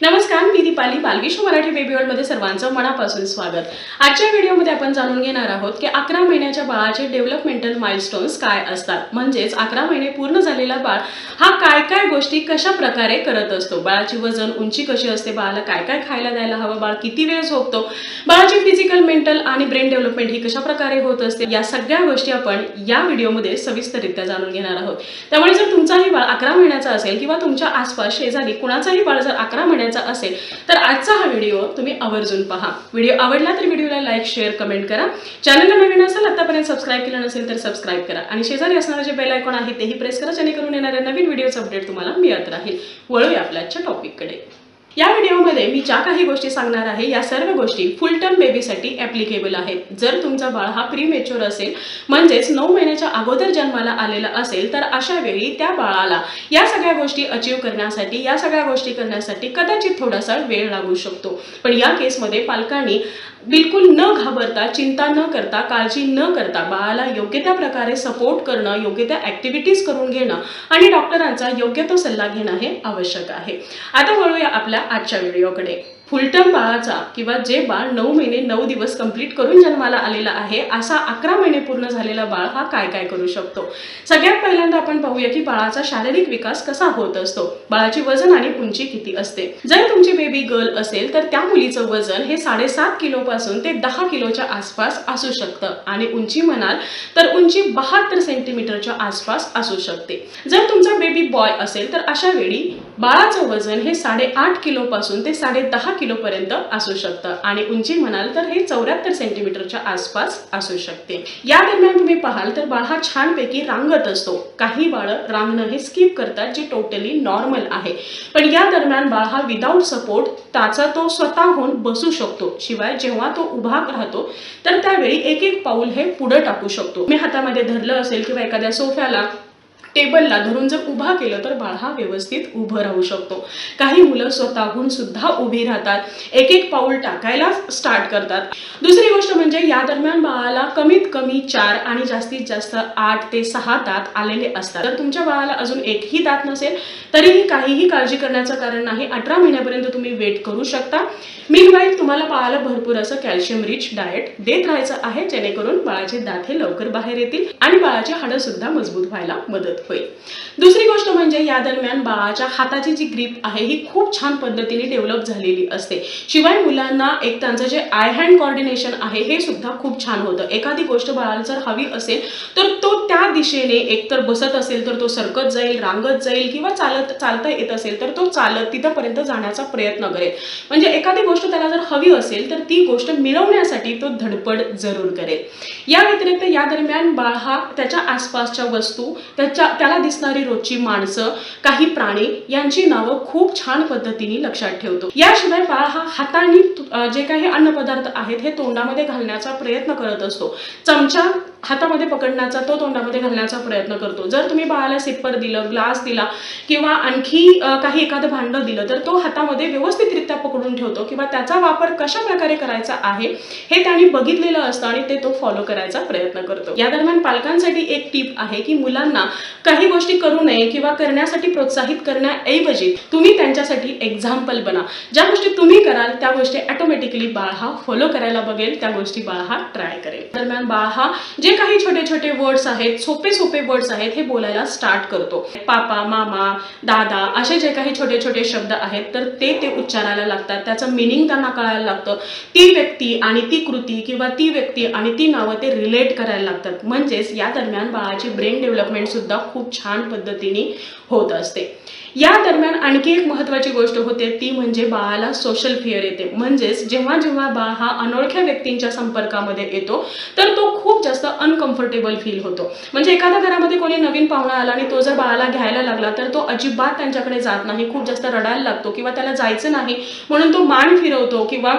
नमस्कार मी दीपाली बालविश्व मराठी बेबी वर्ल्डमध्ये सर्वांचं मनापासून स्वागत. आजच्या व्हिडिओमध्ये आपण जाणून घेणार आहोत की अकरा महिन्याच्या बाळाचे डेव्हलपमेंटल माइलस्टोन्स काय असतात. म्हणजेच अकरा महिने पूर्ण झालेला बाळ हा काय काय गोष्टी कशा प्रकारे करत असतो? बाळाची वजन उंची कशी असते? बाळाला काय काय खायला द्यायला हवं? बाळ किती वेळ झोपतो? बाळाची फिजिकल मेंटल आणि ब्रेन डेव्हलपमेंट ही कशा प्रकारे होत असते? या सगळ्या गोष्टी आपण या व्हिडिओमध्ये सविस्तररित्या जाणून घेणार आहोत. त्यामुळे जर तुमचाही बाळ अकरा महिन्याचा असेल किंवा तुमच्या आसपास शेजारी कुणाचाही बाळ जर अकरा महिन्याचा असेल तर आजचा हा व्हिडिओ तुम्ही आवर्जून पहा. व्हिडिओ आवडला तर व्हिडिओला लाईक शेअर कमेंट करा. चॅनलला नवीन असेल आतापर्यंत सबस्क्राईब केलं नसेल तर सबस्क्राईब करा. आणि शेजारी असणारे जे बेल आयकॉन आहे तेही प्रेस करा जेणेकरून येणाऱ्या नवीन व्हिडिओचं अपडेट तुम्हाला मिळत राहील. वळूया आपल्या आजच्या टॉपिककडे या व्हिडिओमध्ये मी ज्या काही गोष्टी सांगणार आहे या सर्व गोष्टी फुल टर्म बेबीसाठी ॲप्लिकेबल आहेत. जर तुमचा बाळ हा प्री मेच्युअर असेल म्हणजेच नऊ महिन्याच्या अगोदर जन्माला आलेला असेल तर अशा वेळी त्या बाळाला या सगळ्या गोष्टी अचीव करण्यासाठी या सगळ्या गोष्टी करण्यासाठी कदाचित थोडासा वेळ लागू शकतो. पण या केसमध्ये पालकांनी बिलकुल न घाबरता चिंता न करता काळजी न करता बाळाला योग्य त्या प्रकारे सपोर्ट करणं योग्य त्या ॲक्टिव्हिटीज करून घेणं आणि डॉक्टरांचा योग्य तो सल्ला घेणं हे आवश्यक आहे. आता वळूया आपल्या आजच्या व्हिडिओकडे फुलटर्म बाळाचा किंवा जे बाळ नऊ महिने नऊ दिवस कंप्लीट करून जन्माला आलेला आहे असा अकरा महिने पूर्ण झालेला बाळ हा काय काय करू शकतो? सगळ्यात पहिल्यांदा आपण पाहूया की बाळाचा शारीरिक विकास कसा होत असतो? बाळाची वजन आणि उंची किती असते? जर तुमची बेबी गर्ल असेल तर त्या मुलीचं वजन हे साडेसात किलोपासून ते दहा किलोच्या आसपास असू शकतं. आणि उंची म्हणाल तर उंची बहात्तर सेंटीमीटरच्या आसपास असू शकते. जर तुमचा बेबी बॉय असेल तर अशा वेळी बाळाचं वजन हे साडेआठ किलोपासून ते साडे दहा किलोपर्यंत असू शकतं. आणि उंची म्हणाल तर हे चौऱ्याहत्तर सेंटीमीटरच्या आसपास असू शकते. या दरम्यान तुम्ही पाहाल तर बाळ हा छानपैकी रांगत असतो. काही बाळ रांगणं हे स्किप करतात जे टोटली नॉर्मल आहे. पण या दरम्यान बाळ हा विदाऊट सपोर्ट त्याचा तो स्वतःहून बसू शकतो. शिवाय जेव्हा तो उभा राहतो तर त्यावेळी एक एक पाऊल हे पुढे टाकू शकतो. मी हातामध्ये धरलं असेल किंवा एखाद्या सोफ्याला टेबलला धरून जर उभा केलं तर बाळ हा व्यवस्थित उभं राहू शकतो. काही मुलं स्वतःहून सुद्धा उभी राहतात. एक एक पाऊल टाकायला स्टार्ट करतात. दुसरी गोष्ट म्हणजे या दरम्यान बाळाला कमीत कमी चार आणि जास्तीत जास्त आठ ते सहा दात आलेले असतात. तर तुमच्या बाळाला अजून एकही दात नसेल तरीही काहीही काळजी करण्याचं कारण नाही. अठरा महिन्यापर्यंत तुम्ही वेट करू शकता. मीनवाईल तुम्हाला बाळाला भरपूर असं कॅल्शियम रिच डाएट देत राहायचं आहे जेणेकरून बाळाचे दात हे लवकर बाहेर येतील आणि बाळाची हाडं सुद्धा मजबूत व्हायला मदत होईल. दुसरी गोष्ट म्हणजे या दरम्यान बाळाच्या हाताची जी ग्रीप आहे ही खूप छान पद्धतीने डेव्हलप झालेली असते. शिवाय मुलांना एक त्यांचं जे आय हँड कॉर्डिनेशन आहे हे सुद्धा खूप छान होतं. एखादी गोष्ट बाळाला जर हवी असेल तर तो त्या दिशेने एकतर बसत असेल तर तो सरकत जाईल रांगत जाईल किंवा चालत चालता येत असेल तर तो चालत तिथंपर्यंत जाण्याचा प्रयत्न करेल. म्हणजे एखादी गोष्ट त्याला जर हवी असेल तर ती गोष्ट मिळवण्यासाठी तो धडपड जरूर करेल. या व्यतिरिक्त या दरम्यान बाळ हा त्याच्या आसपासच्या वस्तू त्याच्या त्याला दिसणारी रोजची माणसं काही प्राणी यांची नावं खूप छान पद्धतीने लक्षात ठेवतो. याशिवाय बाळ हा हाताने जे काही अन्नपदार्थ आहेत हे तोंडामध्ये घालण्याचा प्रयत्न करत असतो. चमचा हातामध्ये पकडण्याचा तो तोंडामध्ये घालण्याचा प्रयत्न करतो. जर तुम्ही बाळाला सिप्पर दिलं ग्लास दिला किंवा आणखी काही एखादं भांडं दिलं तर तो हातामध्ये व्यवस्थितरित्या पकडून ठेवतो किंवा त्याचा वापर कशा प्रकारे करायचा आहे हे त्याने बघितलेलं असतं आणि ते तो फॉलो करायचा प्रयत्न करतो. या दरम्यान पालकांसाठी एक टीप आहे की मुलांना काही गोष्टी करू नये किंवा करण्यासाठी प्रोत्साहित करण्याऐवजी तुम्ही त्यांच्यासाठी एक्झाम्पल बना. ज्या गोष्टी तुम्ही कराल त्या गोष्टी ऑटोमॅटिकली बाळ हा फॉलो करायला बघेल त्या गोष्टी बाळ हा ट्राय करेल. दरम्यान बाळ हा जे काही छोटे छोटे वर्ड्स आहेत सोपे सोपे वर्ड्स आहेत हे बोलायला स्टार्ट करतो. पापा मामा दादा असे जे काही छोटे छोटे शब्द आहेत तर ते ते उच्चारायला लागतात. त्याचं मिनिंग त्यांना कळायला लागतं. ती व्यक्ती आणि ती कृती किंवा ती व्यक्ती आणि ती नावं ते रिलेट करायला लागतात. म्हणजेच या दरम्यान बाळाची ब्रेन डेव्हलपमेंट सुद्धा खूप छान पद्धतीने होत असते. या दरम्यान आणखी एक महत्त्वाची गोष्ट होते ती म्हणजे बाळाला सोशल फिअर येते. म्हणजेच जेव्हा जेव्हा बाळ हा अनोळख्या व्यक्तींच्या संपर्कामध्ये येतो तर तो खूप जास्त अनकम्फर्टेबल फील होतो. म्हणजे एखाद्या घरामध्ये कोणी नवीन पाहुणा आला आणि तो जर बाळाला घ्यायला लागला तर तो अजिबात त्यांच्याकडे जात नाही खूप जास्त रडायला लागतो किंवा त्याला जायचं नाही म्हणून तो मान फिरवतो किंवा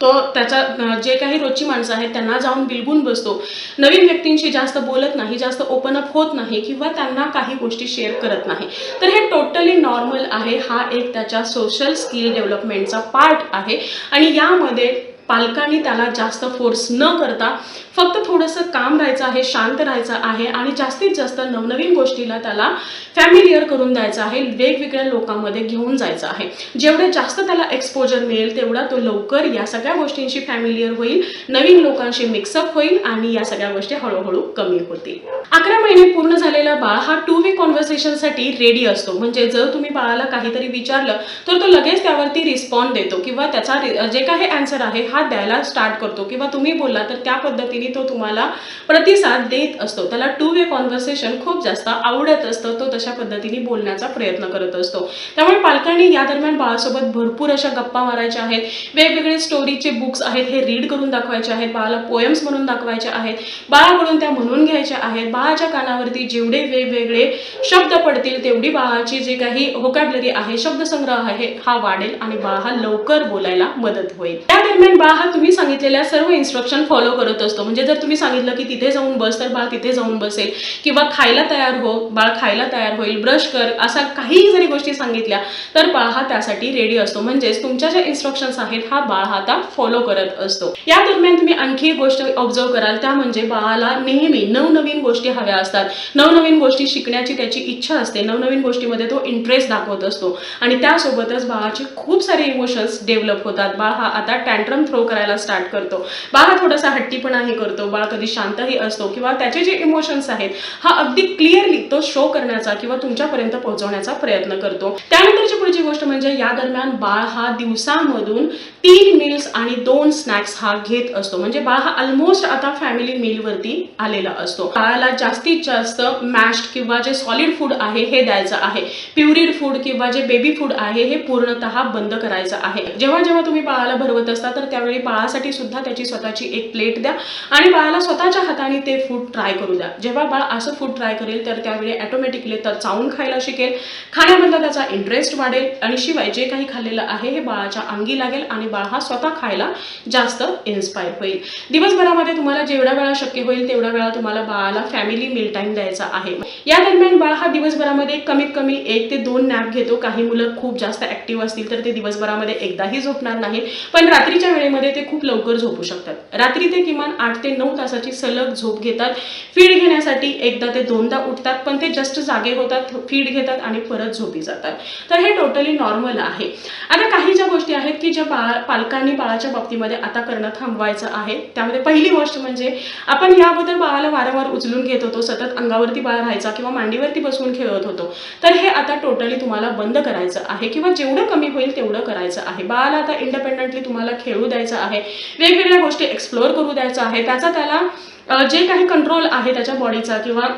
तो त्याचा जे काही रोजची माणसं आहेत त्यांना जाऊन बिलगून बसतो. नवीन व्यक्तींशी जास्त बोलत नाही जास्त ओपन अप होत नाही किंवा त्यांना काही गोष्टी शेअर करत नाही. तर हे टोटली नॉर्मल आहे. हा एक त्याच्या सोशल स्किल डेव्हलपमेंटचा पार्ट आहे. आणि यामध्ये पालकांनी त्याला जास्त फोर्स न करता फक्त थोडंसं काम राहायचं आहे शांत राहायचं आहे आणि जास्तीत जास्त नवनवीन गोष्टीला त्याला फॅमिलियर करून द्यायचं आहे वेगवेगळ्या लोकांमध्ये घेऊन जायचं आहे. जेवढं जास्त त्याला एक्सपोजर मिळेल तेवढा तो लवकर या सगळ्या गोष्टींशी फॅमिलियर होईल नवीन लोकांशी मिक्सअप होईल आणि या सगळ्या गोष्टी हळूहळू कमी होतील. अकरा महिने पूर्ण झालेला बाळ हा टू वे कॉन्व्हर्सेशनसाठी रेडी असतो. म्हणजे जर तुम्ही बाळाला काहीतरी विचारलं तर तो लगेच त्यावरती रिस्पॉन्ड देतो किंवा त्याचा जे काही आन्सर आहे हा द्यायला स्टार्ट करतो किंवा तुम्ही बोलला तर त्या पद्धतीने तो तुम्हाला प्रतिसाद देत असतो. त्याला टू वे कॉन्व्हर्सेशन खूप जास्त आवडत असतं. तो तशा पद्धतीने बोलण्याचा प्रयत्न करत असतो. त्यामुळे पालकांनी या दरम्यान बाळासोबत भरपूर अशा गप्पा मारायच्या आहेत. वेगवेगळे स्टोरीचे बुक्स आहेत हे रीड करून दाखवायचे आहेत. बाळाला पोएम्स म्हणून दाखवायचे आहेत. बाळाकडून त्या म्हणून घ्यायच्या आहेत. बाळाच्या कानावरती जेवढे वेगवेगळे शब्द पडतील तेवढी बाळाची जे काही होकॅबलरी आहे शब्दसंग्रह आहे हा वाढेल आणि बाळ हा लवकर बोलायला मदत होईल. त्या दरम्यान बाळ हा तुम्ही सांगितलेल्या सर्व इन्स्ट्रक्शन फॉलो करत असतो. म्हणजे जर तुम्ही सांगितलं की तिथे जाऊन बस तर बाळ तिथे जाऊन बसेल. किंवा खायला तयार हो बाळ खायला तयार होईल ब्रश कर असा काही जरी गोष्टी सांगितल्या तर बाळ हा त्यासाठी रेडी असतो. म्हणजेच तुमच्या ज्या इन्स्ट्रक्शन्स आहेत हा बाळ हा आता फॉलो करत असतो. या दरम्यान तुम्ही आणखी एक गोष्ट ऑब्झर्व कराल त्या म्हणजे बाळाला नेहमी नवनवीन गोष्टी हव्या असतात. नवनवीन गोष्टी शिकण्याची त्याची इच्छा असते. नवनवीन गोष्टीमध्ये तो इंटरेस्ट दाखवत असतो. आणि त्यासोबतच बाळाचे खूप सारे इमोशन्स डेव्हलप होतात. बाळ हा आता टँट्रम थ्रो करायला स्टार्ट करतो. बाळ हा थोडासा हट्टीपणाही करतो. बाळ कधी शांतही असतो किंवा त्याचे जे इमोशन्स आहेत हा अगदी क्लिअरली तो शो करण्याचा किंवा तुमच्यापर्यंत पोहोचवण्याचा प्रयत्न करतो. त्यानंतरची पुढची गोष्ट म्हणजे या दरम्यान बाळ हा दिवसामधून तीन मील्स आणि दोन स्नॅक्स हा घेत असतो. म्हणजे बाळ हा ऑलमोस्ट आता फॅमिली मिलवरती आलेला असतो. बाळाला जास्तीत जास्त मॅश्ड किंवा जे सॉलिड फूड आहे हे द्यायचं आहे. प्युरिड फूड किंवा जे बेबी फूड आहे हे पूर्णतः बंद करायचं आहे. जेव्हा जेव्हा तुम्ही बाळाला भरवत असता तर त्यावेळी बाळासाठी सुद्धा त्याची स्वतःची एक प्लेट द्या आणि बाळाला स्वतःच्या हाताने ते फूड ट्राय करू द्या. जेव्हा बाळ असं फूड ट्राय करेल तर त्यावेळी ऑटोमॅटिकली तर चावून खायला शिकेल. खाण्यामधला त्याचा इंटरेस्ट वाढेल आणि शिवाय जे काही खाल्लेलं आहे हे बाळाच्या अंगी लागेल आणि बाळ हा स्वतः खायला जास्त इन्स्पायर होईल. दिवसभरामध्ये तुम्हाला जेवढ्या वेळा शक्य होईल तेवढ्या वेळा तुम्हाला बाळाला फॅमिली मिल टाईम द्यायचा आहे. या दरम्यान बाळ हा दिवसभरामध्ये कमीत कमी एक ते दोन नॅप घेतो. काही मुलं खूप जास्त ऍक्टिव्ह असतील तर ते दिवसभरामध्ये एकदाही झोपणार नाही. पण रात्रीच्या वेळेमध्ये ते खूप लवकर झोपू शकतात. रात्री ते किमान आठ ते नऊ तासाची सलग झोप घेतात. फीड घेण्यासाठी एकदा ते दोनदा उठतात पण ते जस्ट जागे होतात फीड घेतात आणि परत झोपी जातात. तर हे टोटली नॉर्मल आहे. आता काही ज्या गोष्टी आहेत की ज्या बाळ पालकांनी बाळाच्या बाबतीमध्ये आता करणं थांबवायचं आहे. त्यामध्ये पहिली गोष्ट म्हणजे आपण या अगोदर बाळाला वारंवार उचलून घेत होतो सतत अंगावरती बाळ राहायचा किंवा मांडीवरती बसवून खेळत होतो. तर हे आता टोटली तुम्हाला बंद करायचं आहे किंवा जेवढं कमी होईल तेवढं करायचं आहे. बाळाला आता इंडिपेंडंटली तुम्हाला खेळू द्यायचं आहे. वेगवेगळ्या गोष्टी एक्सप्लोअर करू द्यायचं आहे. त्याचा त्याला जे काही कंट्रोल आहे त्याच्या बॉडीचा किंवा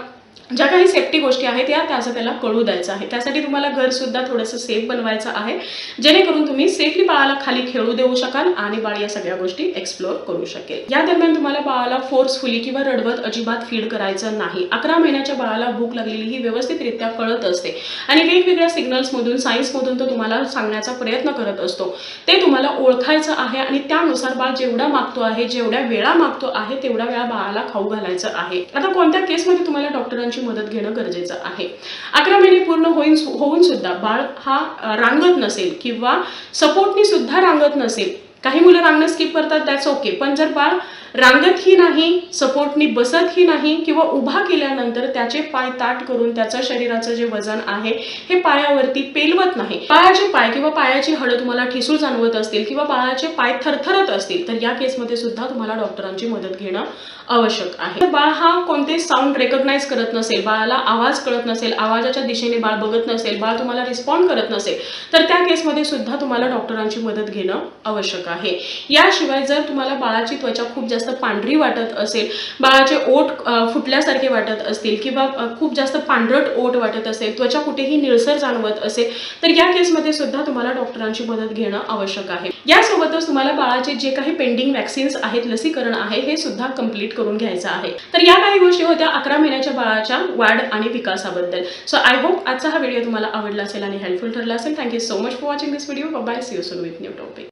ज्या काही सेफ्टी गोष्टी आहेत त्या त्याचं त्याला कळू द्यायचं आहे. त्यासाठी तुम्हाला घर सुद्धा थोडंसं सेफ बनवायचं आहे. जेणेकरून तुम्ही सेफली बाळाला खाली खेळू देऊ शकाल आणि बाळ या सगळ्या गोष्टी एक्सप्लोअर करू शकेल. या दरम्यान तुम्हाला बाळाला फोर्सफुली किंवा रडवत अजिबात फीड करायचं नाही. अकरा महिन्याच्या बाळाला भूक लागलेली ही व्यवस्थितरित्या कळत असते. आणि वेगवेगळ्या सिग्नल्समधून सायन्समधून तो तुम्हाला सांगण्याचा प्रयत्न करत असतो. ते तुम्हाला ओळखायचं आहे आणि त्यानुसार बाळ जेवढा मागतो आहे जेवढ्या वेळा मागतो आहे तेवढ्या वेळा बाळाला खाऊ घालायचं आहे. आता कोणत्या केसमध्ये तुम्हाला डॉक्टरांची मदत घेणं गरजेचं आहे. अकरा महिने पूर्ण होईन होऊन सुद्धा बाळ हा रांगत नसेल किंवा सपोर्टनी सुद्धा रांगत नसेल. काही मुलं रांगणं स्किप करतात दॅट्स ओके पण जर बाळ रांगतही नाही सपोर्टनी बसतही नाही किंवा उभा केल्यानंतर त्याचे पाय ताट करून त्याचं शरीराचं जे वजन आहे हे पायावरती पेलवत नाही. पायाचे पाय किंवा पायाची हळद तुम्हाला ठिसूळ जाणवत असतील किंवा बाळाचे पाय थरथरत असतील तर या केसमध्ये सुद्धा तुम्हाला डॉक्टरांची मदत घेणं आवश्यक आहे. म्हणजे बाळ हा कोणते साऊंड रेकग्नाइज करत नसेल बाळाला आवाज कळत नसेल आवाजाच्या दिशेने बाळ बघत नसेल बाळ तुम्हाला रिस्पॉन्ड करत नसेल तर त्या केसमध्ये सुद्धा तुम्हाला डॉक्टरांची मदत घेणं आवश्यक आहे. याशिवाय जर तुम्हाला बाळाची त्वचा खूप जास्त पांढरी वाटत असेल बाळाचे ओठ फुटल्यासारखे वाटत असतील किंवा खूप जास्त पांढरट ओठ वाटत असेल त्वचा कुठेही निळसर जाणवत असेल तर या केसमध्ये सुद्धा तुम्हाला डॉक्टरांची मदत घेणं आवश्यक आहे. यासोबतच तुम्हाला बाळाचे जे काही पेंडिंग व्हॅक्सिन्स आहेत लसीकरण आहे हे सुद्धा कंप्लीट करून घ्यायचा आहे. तर या काही गोष्टी होत्या अकरा महिन्याच्या बाळाच्या वाढ आणि विकासाबद्दल. सो आय होप आजचा हा व्हिडिओ तुम्हाला आवडला असेल आणि हेल्पफुल ठरला असेल. Thank you so much for watching this video bye see you soon with new topic